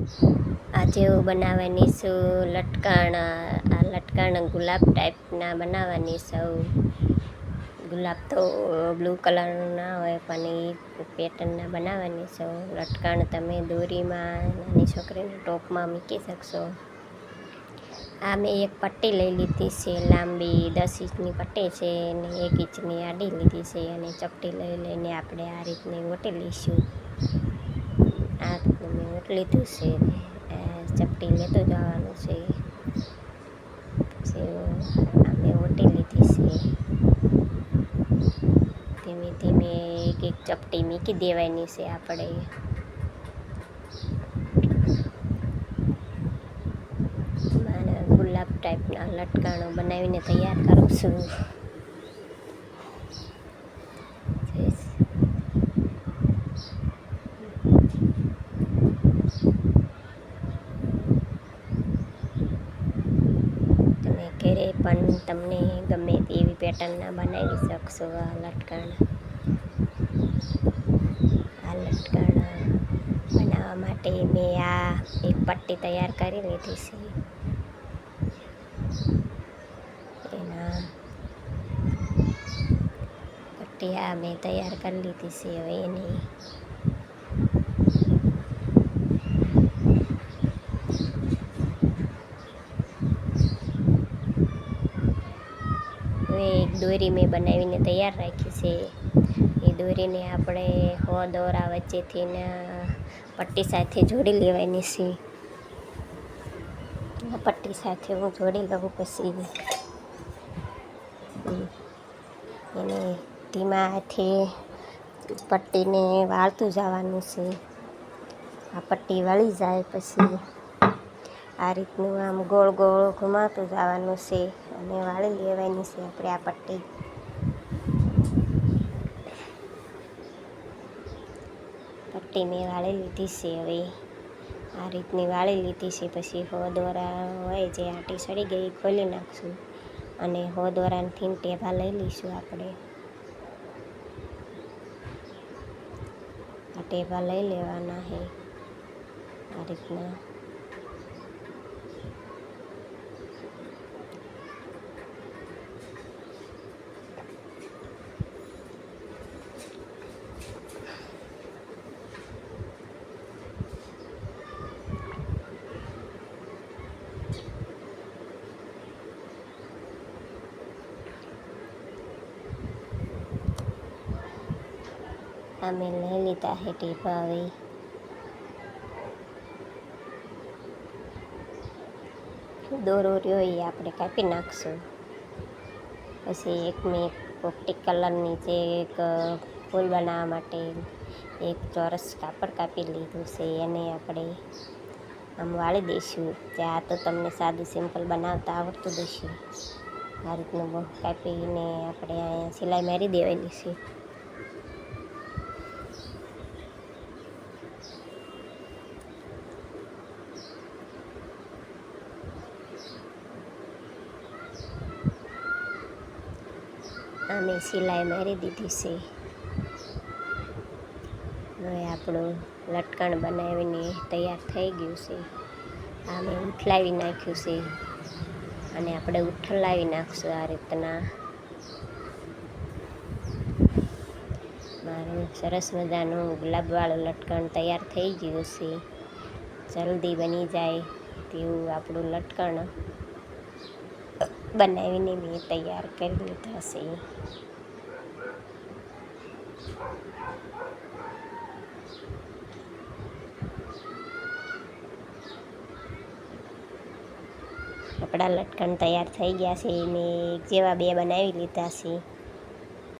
આજે હું બનાવવાની છું, લટકણ, આ લટકણ ગુલાબ ટાઈપના બનાવવાની છું. ગુલાબ તો બ્લુ કલરના હોય, પણ એ પેટર્નના બનાવવાની છું. લટકણ તમે દોરીમાં, નાની છોકરીને ટોપમાં મૂકી શકશો. આ મેં એક પટ્ટી લઈ લીધી છે, લાંબી દસ ઇંચની પટ્ટી છે, અને એક ઇંચની આડી લીધી છે, અને ચપટી લઈ લઈને આપણે આ રીતની ગોટી લઈશું. આ લીધું છે. ચપટી લેતો જવાનું છે. પછી અમે ઓટી લીધી છે. ધીમે ધીમે એક એક ચપટી મૂકી દેવાની છે આપણે. ગુલાબ ટાઈપના લટકાણો બનાવીને તૈયાર કરું છું. ઘરે પણ તમને ગમે તેવી પેટર્નના બનાવી શકશો. આ લટકણ. આ લટકણ બનાવવા માટે મેં આ એક પટ્ટી તૈયાર કરી લીધી છે. એના પટ્ટી આ મેં તૈયાર કરી લીધી છે. હવે એની હવે એક દોરી મેં બનાવીને તૈયાર રાખી છે. એ દોરીને આપણે હો, દોરા વચ્ચેથી પટ્ટી સાથે જોડી લેવાની છે. પટ્ટી સાથે હું જોડી લઉં પછી. એને ધીમા હાથે પટ્ટીને વાળતું જવાનું છે. આ પટ્ટી વળી જાય પછી. આ રીતનું આમ ગોળ ગોળ ઘુમાતું જવાનું છે અને વાળી લેવાની છે આપણે આ પટ્ટી. પટ્ટી મેં વાળી લીધી છે હવે. આ રીતની વાળી લીધી છે પછી હો દ્વારા હોય જે આટી સડી ગઈ ખોલી નાખશું અને હો દ્વારાથી ટેભા લઈ લઈશું આપણે. આ ટેભા લઈ લેવાના છે આ રીતના. અમે લઈ લીધા છે ટીપાવી દોરો રહ્યો એ આપણે કાપી નાખશું. પછી એક મેં પોપટી કલરની જે એક ફૂલ બનાવવા માટે એક ચોરસ કાપડ કાપી લીધું છે, એને આપણે આમ વાળી દઈશું. આ તો તમને સાદું સિમ્પલ બનાવતા આવડતું દઈશું આ રીતનું કાપીને આપણે અહીંયા સિલાઈ મારી દેવાની છે. અમે સિલાઈ મારી દીધી છે. હવે આપણું લટકણ બનાવીને તૈયાર થઈ ગયું છે. આ મેં ઉઠલાવી નાખ્યું છે. અને આપણે ઉઠલાવી નાખશું આ રીતના. મારું સરસ મજાનું ગુલાબવાળું લટકણ તૈયાર થઈ ગયું છે. જલ્દી બની જાય તેવું આપણું લટકણ. બનાવીને મેં તૈયાર કરી લીધા છે આપણા લટકણ તૈયાર થઈ ગયા છે મેં એક જેવા બે બનાવી લીધા છે.